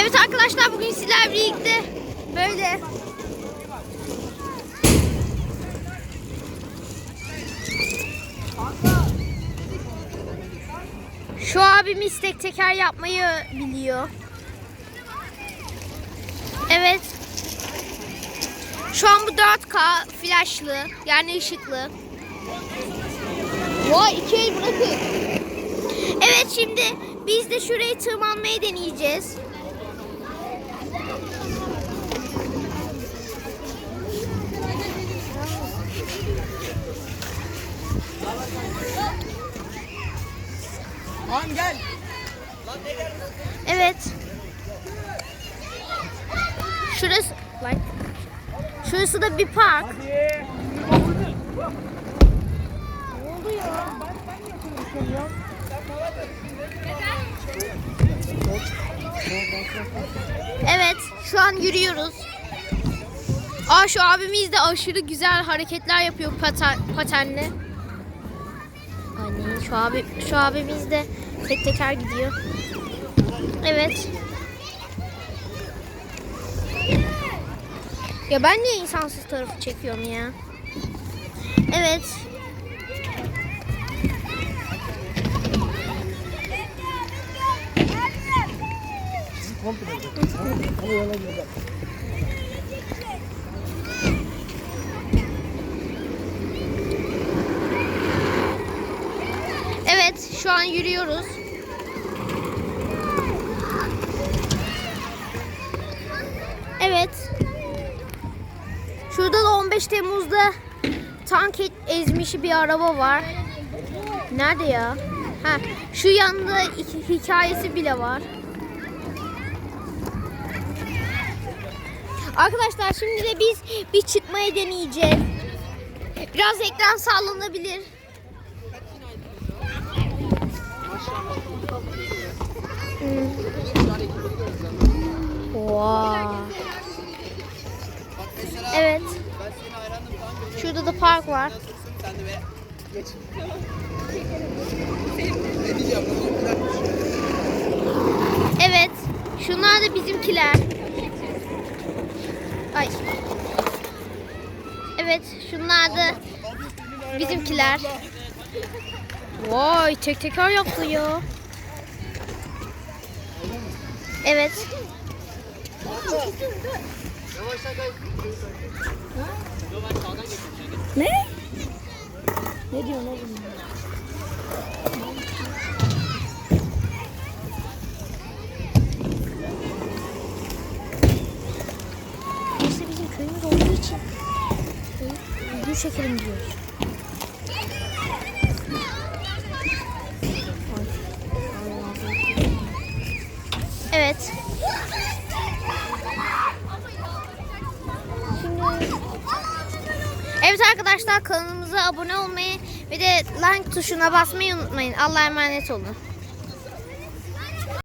Evet arkadaşlar bugün sizlerle birlikte böyle Şu abimiz tek teker yapmayı biliyor. Evet. Şu an bu 4K flashlı yani ışıklı. Vay iki el bırakın. Evet şimdi biz de şurayı tırmanmayı deneyeceğiz. Lan gel. Evet. Şurası. Şurası da bir park. Hadi. Ne oldu ya? Evet, şu an yürüyoruz. Aa şu abimiz de aşırı güzel hareketler yapıyor paten, patenle. Anne şu abi şu abimiz de tek teker gidiyor. Evet. Ya ben niye insansız tarafı çekiyorum ya? Evet. Evet, şu an yürüyoruz. Evet. Şurada da 15 Temmuz'da tank et- ezmişi bir araba var. Nerede ya? Ha, şu yanında iki- hikayesi bile var. Arkadaşlar şimdi de biz bir çıkmayı deneyeceğiz. Biraz ekran sallanabilir. Hmm. Wow. Evet. Şurada da park var. Evet. Şunlar da bizimkiler. Ay. Evet, şunlar da bizimkiler. Vay, tek teker yaptı ya. Evet. Ne? Ne diyorsun oğlum? Burası bizim köyümüz olduğu için video çekelim diyoruz. Arkadaşlar kanalımıza abone olmayı ve de like tuşuna basmayı unutmayın. Allah'a emanet olun.